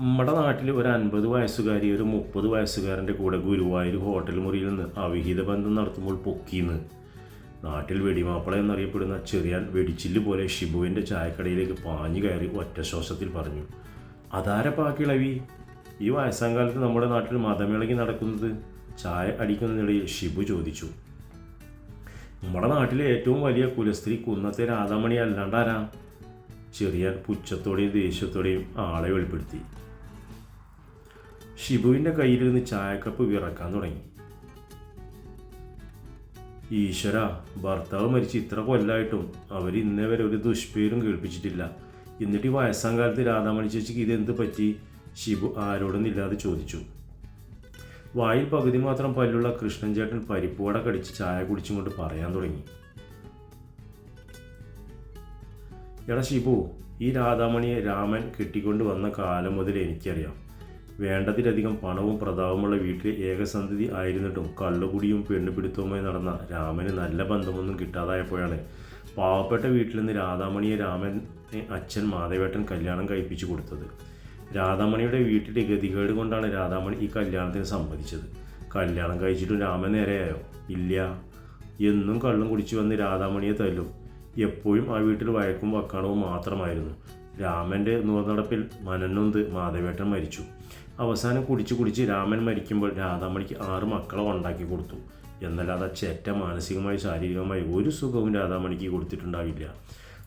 നമ്മുടെ നാട്ടിൽ ഒരു അൻപത് വയസ്സുകാരി ഒരു മുപ്പത് വയസ്സുകാരന്റെ കൂടെ ഗുരുവായൂർ ഹോട്ടൽ മുറിയിൽ നിന്ന് അവിഹിത ബന്ധം നടത്തുമ്പോൾ പൊക്കിന്ന്. നാട്ടിൽ വെടിമാപ്പിള എന്നറിയപ്പെടുന്ന ചെറിയാൻ വെടിച്ചില്ല് പോലെ ഷിബുവിന്റെ ചായക്കടയിലേക്ക് പാഞ്ഞു കയറി ഒറ്റ ശ്വാസത്തിൽ പറഞ്ഞു അതാര പാക്കിളവി ഈ വയസ്സാം കാലത്ത് നമ്മുടെ നാട്ടിൽ മതമിളകി നടക്കുന്നത്? ചായ അടിക്കുന്നതിനിടയിൽ ഷിബു ചോദിച്ചു നമ്മുടെ നാട്ടിലെ ഏറ്റവും വലിയ കുലസ്ത്രീ കുന്നത്തെ രാധാമണി അല്ലാണ്ടാരാ? ചെറിയാൻ പുച്ഛത്തോടെയും ദേഷ്യത്തോടെയും ആളെ വെളിപ്പെടുത്തി ഷിബുവിന്റെ കയ്യിലിരുന്ന് ചായക്കപ്പ് വിറക്കാൻ തുടങ്ങി. ഈശ്വര ഭർത്താവ് മരിച്ച് ഇത്ര കൊല്ലായിട്ടും അവർ ഇന്നേ വരെ ഒരു ദുഷ്പേരും കേൾപ്പിച്ചിട്ടില്ല. എന്നിട്ട് ഈ വയസ്സാം കാലത്ത് രാധാമണി ചേച്ചിക്ക് ഇതെന്ത് പറ്റി? ഷിബു ആരോടൊന്നില്ലാതെ ചോദിച്ചു. വായിൽ പകുതി മാത്രം പല്ലുള്ള കൃഷ്ണൻ ചേട്ടൻ പരിപ്പുവട കടിച്ച് ചായ കുടിച്ചും കൊണ്ട് പറയാൻ തുടങ്ങി. എടാ ഷിബു ഈ രാധാമണിയെ രാമൻ കെട്ടിക്കൊണ്ട് വന്ന കാലം മുതൽ എനിക്കറിയാം. വേണ്ടതിലധികം പണവും പ്രതാപമുള്ള വീട്ടിലെ ഏകസന്ധതി ആയിരുന്നിട്ടും കള്ളുകുടിയും പെണ്ണുപിടുത്തവുമായി നടന്ന രാമന് നല്ല ബന്ധമൊന്നും കിട്ടാതായപ്പോഴാണ് പാവപ്പെട്ട വീട്ടിൽ നിന്ന് രാധാമണിയെ രാമൻ അച്ഛൻ മാധവേട്ടൻ കല്യാണം കഴിപ്പിച്ചു കൊടുത്തത്. രാധാമണിയുടെ വീട്ടിലെ ഗതികേട് കൊണ്ടാണ് രാധാമണി ഈ കല്യാണത്തിന് സമ്മതിച്ചത്. കല്യാണം കഴിച്ചിട്ടും രാമൻ നേരെയായോ? ഇല്ല. എന്നും കള്ളും കുടിച്ചു വന്ന് രാധാമണിയെ തല്ലും. എപ്പോഴും ആ വീട്ടിൽ വഴക്കും വക്കാണവും മാത്രമായിരുന്നു. രാമന്റെ നൂർനടപ്പിൽ മനനൊന്ത് മാധവേട്ടൻ മരിച്ചു. അവസാനം കുടിച്ച് കുടിച്ച് രാമൻ മരിക്കുമ്പോൾ രാധാമണിക്ക് ആറ് മക്കളെ ഉണ്ടാക്കി കൊടുത്തു. എന്നല്ലാതെ ചേറ്റ മാനസികമായി ശാരീരികമായി ഒരു സുഖവും രാധാമണിക്ക് കൊടുത്തിട്ടുണ്ടാവില്ല.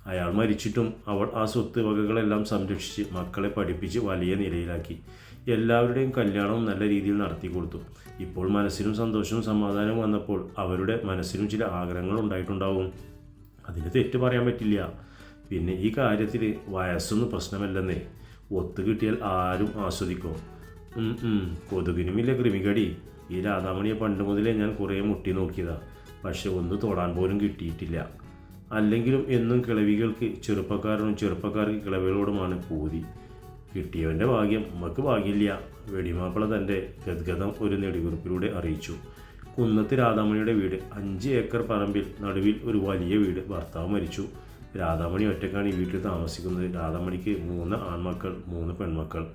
അയാൾ മരിച്ചിട്ടും അവൾ ആ സ്വത്ത് വകകളെല്ലാം സംരക്ഷിച്ച് മക്കളെ പഠിപ്പിച്ച് വലിയ നിലയിലാക്കി. എല്ലാവരുടെയും കല്യാണവും നല്ല രീതിയിൽ നടത്തി കൊടുത്തു. ഇപ്പോൾ മനസ്സിനും സന്തോഷവും സമാധാനവും വന്നപ്പോൾ അവരുടെ മനസ്സിനും ചില ആഗ്രഹങ്ങൾ ഉണ്ടായിട്ടുണ്ടാവും. അതിന് തെറ്റ് പറയാൻ പറ്റില്ല. പിന്നെ ഈ കാര്യത്തിൽ വയസ്സൊന്നും പ്രശ്നമല്ലെന്നേ. ഒത്തു കിട്ടിയാൽ ആരും ആസ്വദിക്കും. കൊതുകിനുമില്ല കൃമികടി. ഈ രാധാമണിയെ പണ്ട് മുതലേ ഞാൻ കുറേ മുട്ടി നോക്കിയതാ. പക്ഷെ ഒന്ന് തൊടാൻ പോലും കിട്ടിയിട്ടില്ല. അല്ലെങ്കിലും എന്നും കിളവികൾക്ക് ചെറുപ്പക്കാരനും ചെറുപ്പക്കാർക്ക് കിളവികളോടുമാണ് പൂതി. കിട്ടിയവന്റെ ഭാഗ്യം നമുക്ക് ഭാഗ്യമില്ല. വെടിമാപ്പിള തന്റെ ഗദ്ഗതം ഒരു നെടുകുറിപ്പിലൂടെ അറിയിച്ചു. കുന്നത്ത് രാധാമണിയുടെ വീട് അഞ്ച് ഏക്കർ പറമ്പിൽ നടുവിൽ ഒരു വലിയ വീട്. ഭർത്താവ് മരിച്ചു. രാധാമണി ഒറ്റക്കാണ് ഈ വീട്ടിൽ താമസിക്കുന്നത്. രാധാമണിക്ക് മൂന്ന് ആൺമക്കൾ മൂന്ന് പെൺമക്കൾ.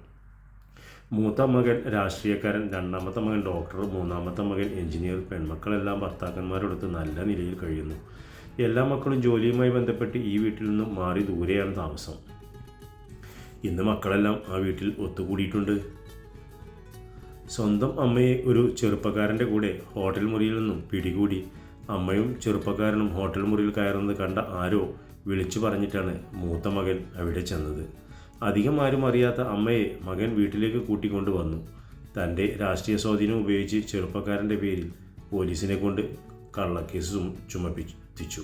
മൂത്ത മകൻ രാഷ്ട്രീയക്കാരൻ രണ്ടാമത്തെ മകൻ ഡോക്ടർ മൂന്നാമത്തെ മകൻ എഞ്ചിനീയർ. പെൺമക്കളെല്ലാം ഭർത്താക്കന്മാരോടൊത്ത് നല്ല നിലയിൽ കഴിയുന്നു. എല്ലാ മക്കളും ജോലിയുമായി ബന്ധപ്പെട്ട് ഈ വീട്ടിൽ നിന്നും മാറി ദൂരെയാണ് താമസം. ഇന്ന് മക്കളെല്ലാം ആ വീട്ടിൽ ഒത്തുകൂടിയിട്ടുണ്ട്. സ്വന്തം അമ്മയെ ഒരു ചെറുപ്പക്കാരന്റെ കൂടെ ഹോട്ടൽ മുറിയിൽ നിന്നും പിടികൂടി അമ്മയും ചെറുപ്പക്കാരനും ഹോട്ടൽ മുറിയിൽ കയറുന്നത് കണ്ട ആരോ വിളിച്ചു പറഞ്ഞിട്ടാണ് മൂത്ത മകൻ അവിടെ ചെന്നത്. അധികം ആരും അറിയാത്ത അമ്മയെ മകൻ വീട്ടിലേക്ക് കൂട്ടിക്കൊണ്ട് വന്നു. തന്റെ രാഷ്ട്രീയ സ്വാധീനം ഉപയോഗിച്ച് ചെറുപ്പക്കാരന്റെ പേരിൽ പോലീസിനെ കൊണ്ട് കള്ളക്കേസ് ചുമ- ചുമപ്പിച്ചു.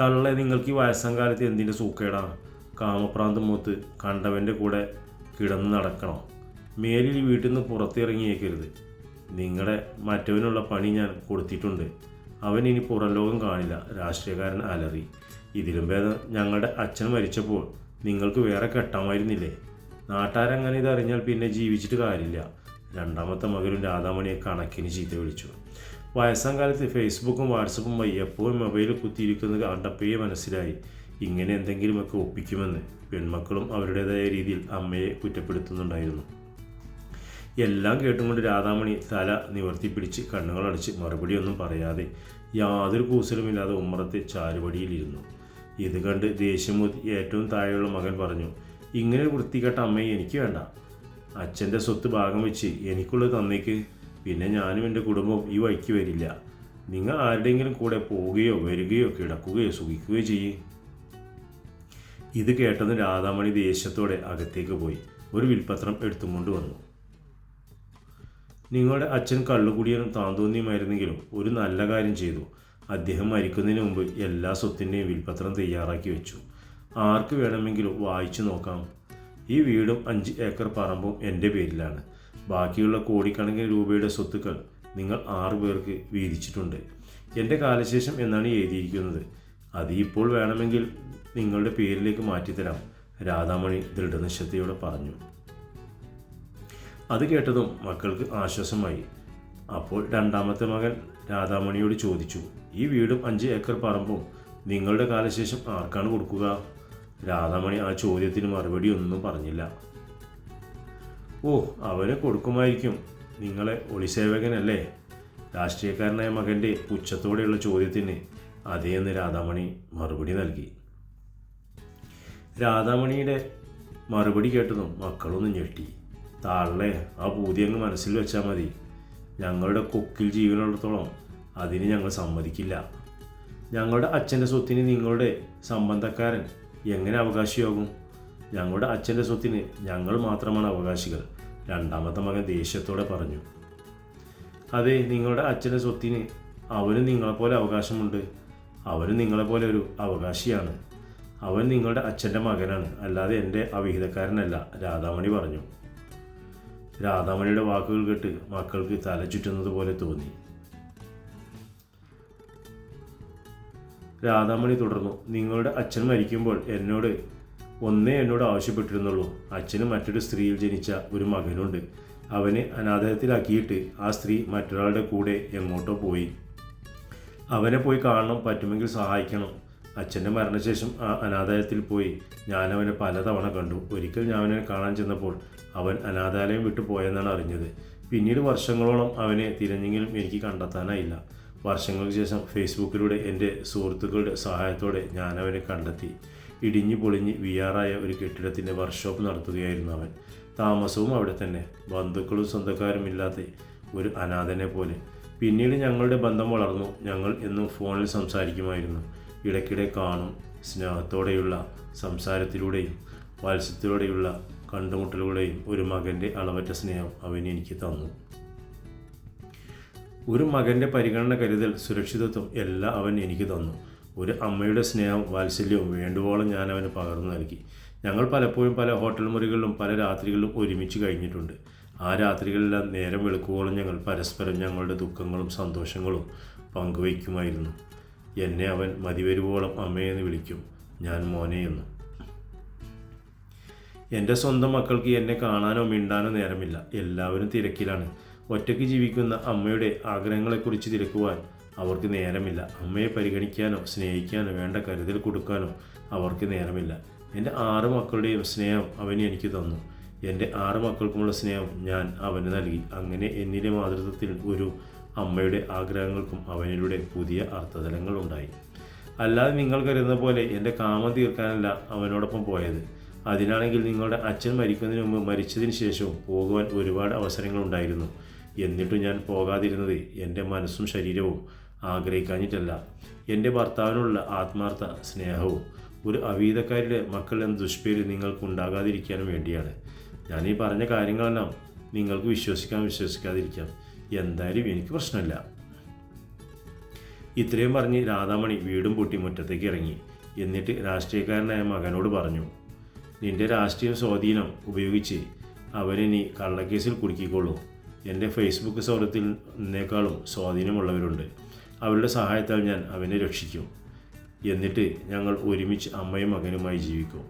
തള്ളെ നിങ്ങൾക്ക് ഈ വയസ്സാം കാലത്ത് എന്തിന്റെ സൂക്കേടാ? കാമപ്രാന്ത മൂത്ത് കണ്ടവന്റെ കൂടെ കിടന്ന് നടക്കണം. മേലിൽ വീട്ടിൽ നിന്ന് പുറത്തിറങ്ങിയേക്കരുത്. നിങ്ങളുടെ മറ്റവനുള്ള പണി ഞാൻ കൊടുത്തിട്ടുണ്ട്. അവൻ ഇനി പുറം ലോകം കാണില്ല. രാഷ്ട്രീയക്കാരൻ അലറി. ഇതിലും ഭേദം ഞങ്ങളുടെ അച്ഛൻ മരിച്ചപ്പോൾ നിങ്ങൾക്ക് വേറെ കെട്ടാമായിരുന്നില്ലേ? നാട്ടാരങ്ങനെ ഇതറിഞ്ഞാൽ പിന്നെ ജീവിച്ചിട്ട് കാര്യമില്ല. രണ്ടാമത്തെ മകനും രാധാമണിയെ കണക്കിന് ചീത്ത വിളിച്ചു. വയസ്സാം കാലത്ത് ഫേസ്ബുക്കും വാട്സപ്പും എപ്പോഴും മൊബൈൽ കുത്തിയിരിക്കുന്നത് കണ്ടപ്പോയേ മനസ്സിലായി. ഇങ്ങനെ എന്തെങ്കിലുമൊക്കെ ഒപ്പിക്കുമെന്ന്. പെൺമക്കളും അവരുടേതായ രീതിയിൽ അമ്മയെ കുറ്റപ്പെടുത്തുന്നുണ്ടായിരുന്നു. എല്ലാം കേട്ടുകൊണ്ട് രാധാമണി തല നിവർത്തിപ്പിടിച്ച് കണ്ണുകളടച്ച് മറുപടിയൊന്നും പറയാതെ യാതൊരു കൂസലുമില്ലാതെ ഉമ്മറത്തെ ചാരുപടിയിലിരുന്നു. ഇത് കണ്ട് ദേഷ്യമൂത്തി ഏറ്റവും താഴെയുള്ള മകൻ പറഞ്ഞു ഇങ്ങനെ വൃത്തികെട്ട അമ്മയെ എനിക്ക് വേണ്ട. അച്ഛന്റെ സ്വത്ത് ഭാഗം വെച്ച് എനിക്കുള്ളത് തന്നേക്ക്. പിന്നെ ഞാനും എന്റെ കുടുംബവും ഈ വഴിക്ക് വരില്ല. നിങ്ങൾ ആരുടെയെങ്കിലും കൂടെ പോവുകയോ വരികയോ കിടക്കുകയോ സുഖിക്കുകയോ ചെയ്യേ. ഇത് കേട്ടത് രാധാമണി ദേഷ്യത്തോടെ അകത്തേക്ക് പോയി. ഒരു വിൽപ്പത്രം എടുത്തുകൊണ്ട് വന്നു. നിങ്ങളുടെ അച്ഛൻ കള്ളുകുടിയനും താന്തോന്നിയുമായിരുന്നെങ്കിലും ഒരു നല്ല കാര്യം ചെയ്തു. അദ്ദേഹം മരിക്കുന്നതിന് മുമ്പ് എല്ലാ സ്വത്തിന്റെയും വിൽപ്പത്രം തയ്യാറാക്കി വെച്ചു. ആർക്ക് വേണമെങ്കിലും വായിച്ചു നോക്കാം. ഈ വീടും അഞ്ച് ഏക്കർ പറമ്പും എന്റെ പേരിലാണ്. ബാക്കിയുള്ള കോടിക്കണക്കിന് രൂപയുടെ സ്വത്തുക്കൾ നിങ്ങൾ ആറു പേർക്ക് വീതിച്ചിട്ടുണ്ട്. എന്റെ കാലശേഷം എന്നാണ് എഴുതിയിരിക്കുന്നത്. അത് ഇപ്പോൾ വേണമെങ്കിൽ നിങ്ങളുടെ പേരിലേക്ക് മാറ്റിത്തരാം രാധാമണി ദൃഢനിശ്ചയത്തോടെ പറഞ്ഞു. അത് കേട്ടതും മക്കൾക്ക് ആശ്വാസമായി. അപ്പോൾ രണ്ടാമത്തെ മകൻ രാധാമണിയോട് ചോദിച്ചു ഈ വീടും അഞ്ച് ഏക്കർ പറമ്പും നിങ്ങളുടെ കാലശേഷം ആർക്കാണ് കൊടുക്കുക? രാധാമണി ആ ചോദ്യത്തിന് മറുപടി ഒന്നും പറഞ്ഞില്ല. ഓ അവന് കൊടുക്കുമായിരിക്കും. നിങ്ങളെ ഒളിസേവകനല്ലേ? രാഷ്ട്രീയക്കാരനായ മകന്റെ പുച്ഛത്തോടെയുള്ള ചോദ്യത്തിന് അതേന്ന് രാധാമണി മറുപടി നൽകി. രാധാമണിയുടെ മറുപടി കേട്ടതും മക്കളൊന്നും ഞെട്ടി. താഴെ ആ പൂതി അങ്ങ് മനസ്സിൽ വെച്ചാൽ മതി. ഞങ്ങളുടെ കൊക്കിൽ ജീവനുള്ളിടത്തോളം അതിന് ഞങ്ങൾ സമ്മതിക്കില്ല. ഞങ്ങളുടെ അച്ഛന്റെ സ്വത്തിന് നിങ്ങളുടെ സംബന്ധക്കാരൻ എങ്ങനെ അവകാശിയാകും? ഞങ്ങളുടെ അച്ഛന്റെ സ്വത്തിന് ഞങ്ങൾ മാത്രമാണ് അവകാശികൾ. രണ്ടാമത്തെ മകൻ ദേഷ്യത്തോടെ പറഞ്ഞു. അതെ നിങ്ങളുടെ അച്ഛന്റെ സ്വത്തിന് അവനും നിങ്ങളെപ്പോലെ അവകാശമുണ്ട്. അവന് നിങ്ങളെപ്പോലെ ഒരു അവകാശിയാണ്. അവൻ നിങ്ങളുടെ അച്ഛന്റെ മകനാണ്. അല്ലാതെ എന്റെ അവിഹിതക്കാരനല്ല രാധാമണി പറഞ്ഞു. രാധാമണിയുടെ വാക്കുകൾ കേട്ട് മക്കൾക്ക് തലചുറ്റുന്നത് പോലെ തോന്നി. രാധാമണി തുടർന്നു നിങ്ങളുടെ അച്ഛൻ മരിക്കുമ്പോൾ എന്നോട് ഒന്നേ എന്നോട് ആവശ്യപ്പെട്ടിരുന്നുള്ളൂ. അച്ഛന് മറ്റൊരു സ്ത്രീയിൽ ജനിച്ച ഒരു മകനുണ്ട്. അവനെ അനാഥത്തിലാക്കിയിട്ട് ആ സ്ത്രീ മറ്റൊരാളുടെ കൂടെ എങ്ങോട്ടോ പോയി. അവനെ പോയി കാണണം പറ്റുമെങ്കിൽ സഹായിക്കണം. അച്ഛന്റെ മരണശേഷം ആ അനാഥാലയത്തിൽ പോയി. ഞാനവനെ പലതവണ കണ്ടു. ഒരിക്കൽ ഞാൻ അവനെ കാണാൻ ചെന്നപ്പോൾ അവൻ അനാഥാലയം വിട്ടു പോയെന്നാണ് അറിഞ്ഞത്. പിന്നീട് വർഷങ്ങളോളം അവനെ തിരഞ്ഞെങ്കിലും എനിക്ക് കണ്ടെത്താനായില്ല. വർഷങ്ങൾക്ക് ശേഷം ഫേസ്ബുക്കിലൂടെ എന്റെ സുഹൃത്തുക്കളുടെ സഹായത്തോടെ ഞാനവനെ കണ്ടെത്തി. ഇടിഞ്ഞു പൊളിഞ്ഞ് വിയാറായ ഒരു കെട്ടിടത്തിന്റെ വർക്ക്ഷോപ്പ് നടത്തുകയായിരുന്നു അവൻ. താമസവും അവിടെ തന്നെ. ബന്ധുക്കളും സ്വന്തക്കാരും ഇല്ലാത്ത ഒരു അനാഥനെ പോലെ. പിന്നീട് ഞങ്ങളുടെ ബന്ധം വളർന്നു. ഞങ്ങൾ എന്നും ഫോണിൽ സംസാരിക്കുമായിരുന്നു. ഇടയ്ക്കിടെ കാണും സ്നേഹത്തോടെയുള്ള സംസാരത്തിലൂടെയും വാത്സ്യത്തിലൂടെയുള്ള കണ്ടുമുട്ടലുകളെയും ഒരു മകന്റെ അളവറ്റ സ്നേഹം അവൻ എനിക്ക് തന്നു. ഒരു മകന്റെ പരിഗണന കരുതൽ സുരക്ഷിതത്വം എല്ലാം അവൻ എനിക്ക് തന്നു. ഒരു അമ്മയുടെ സ്നേഹം വാത്സല്യവും വേണ്ടുവോളം ഞാൻ അവന് പകർന്നു നൽകി. ഞങ്ങൾ പലപ്പോഴും പല ഹോട്ടൽ മുറികളിലും പല രാത്രികളിലും ഒരുമിച്ച് കഴിഞ്ഞിട്ടുണ്ട്. ആ രാത്രികളിലെല്ലാം നേരം വെളുക്കുവോളം ഞങ്ങൾ പരസ്പരം ഞങ്ങളുടെ ദുഃഖങ്ങളും സന്തോഷങ്ങളും പങ്കുവയ്ക്കുമായിരുന്നു. എന്നെ അവൻ മതിവരുവോളം അമ്മയെന്ന് വിളിക്കും. ഞാൻ മോനെയെന്ന് എന്റെ സ്വന്തം മക്കൾക്ക് എന്നെ കാണാനോ മിണ്ടാനോ നേരമില്ല. എല്ലാവരും തിരക്കിലാണ്. ഒറ്റയ്ക്ക് ജീവിക്കുന്ന അമ്മയുടെ ആഗ്രഹങ്ങളെക്കുറിച്ച് തിരക്കുവാൻ അവർക്ക് നേരമില്ല. അമ്മയെ പരിഗണിക്കാനോ സ്നേഹിക്കാനോ വേണ്ട കരുതൽ കൊടുക്കാനോ അവർക്ക് നേരമില്ല. എന്റെ ആറ് മക്കളുടെയും സ്നേഹം അവൻ എനിക്ക് തന്നു. എന്റെ ആറ് മക്കൾക്കുമുള്ള സ്നേഹം ഞാൻ അവന് നൽകി. അങ്ങനെ എന്നിലെ മാതൃത്വത്തിൽ ഒരു അമ്മയുടെ ആഗ്രഹങ്ങൾക്കും അവനിലൂടെ പുതിയ അർത്ഥതലങ്ങൾ ഉണ്ടായി. അല്ലാതെ നിങ്ങൾ കരുതുന്ന പോലെ എന്റെ കാമം തീർക്കാനല്ല അവനോടൊപ്പം പോയത്. അതിനാണെങ്കിൽ നിങ്ങളുടെ അച്ഛൻ മരിക്കുന്നതിന് മുമ്പ് മരിച്ചതിന് ശേഷവും പോകുവാൻ ഒരുപാട് അവസരങ്ങളുണ്ടായിരുന്നു എന്നിട്ടും ഞാൻ പോകാതിരുന്നത് എന്റെ മനസ്സും ശരീരവും ആഗ്രഹിക്കാഞ്ഞിട്ടല്ല. എന്റെ ഭർത്താവിനുള്ള ആത്മാർത്ഥ സ്നേഹവും ഒരു അവീതക്കാരുടെ മക്കൾ എന്ന ദുഷ്പേര് നിങ്ങൾക്ക് ഉണ്ടാകാതിരിക്കാനും വേണ്ടിയാണ്. ഞാൻ ഈ പറഞ്ഞ കാര്യങ്ങളെല്ലാം നിങ്ങൾക്ക് വിശ്വസിക്കാൻ വിശ്വസിക്കാതിരിക്കാം. എന്തായാലും എനിക്ക് പ്രശ്നമില്ല. ഇത്രയും പറഞ്ഞ് രാധാമണി വീടും പൂട്ടി മുറ്റത്തേക്ക് ഇറങ്ങി. എന്നിട്ട് രാഷ്ട്രീയക്കാരനായ മകനോട് പറഞ്ഞു നിന്റെ രാഷ്ട്രീയ സ്വാധീനം ഉപയോഗിച്ച് അവരിനി കള്ളക്കേസിൽ കുടുക്കിക്കോളൂ. എന്റെ ഫേസ്ബുക്ക് സൗഹൃദത്തിൽ നിന്നേക്കാളും സ്വാധീനമുള്ളവരുണ്ട്. അവരുടെ സഹായത്താൽ ഞാൻ അവനെ രക്ഷിക്കും. എന്നിട്ട് ഞങ്ങൾ ഒരുമിച്ച് അമ്മയും മകനുമായി ജീവിക്കും.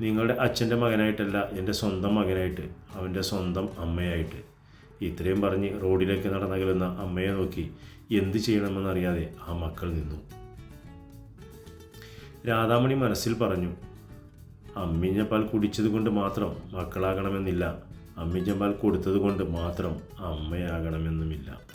നിങ്ങളുടെ അച്ഛന്റെ മകനായിട്ടല്ല എന്റെ സ്വന്തം മകനായിട്ട് അവന്റെ സ്വന്തം അമ്മയായിട്ട്. ഇത്രയും പറഞ്ഞ് റോഡിലേക്ക് നടന്നകലുന്ന അമ്മയെ നോക്കി എന്ത് ചെയ്യണമെന്നറിയാതെ ആ മക്കൾ നിന്നു. രാധാമണി മനസ്സിൽ പറഞ്ഞു അമ്മിഞ്ഞപ്പാൽ കുടിച്ചത് കൊണ്ട് മാത്രം മക്കളാകണമെന്നില്ല. അമ്മിഞ്ഞപ്പാൽ കൊടുത്തത് കൊണ്ട് മാത്രം അമ്മയാകണമെന്നുമില്ല.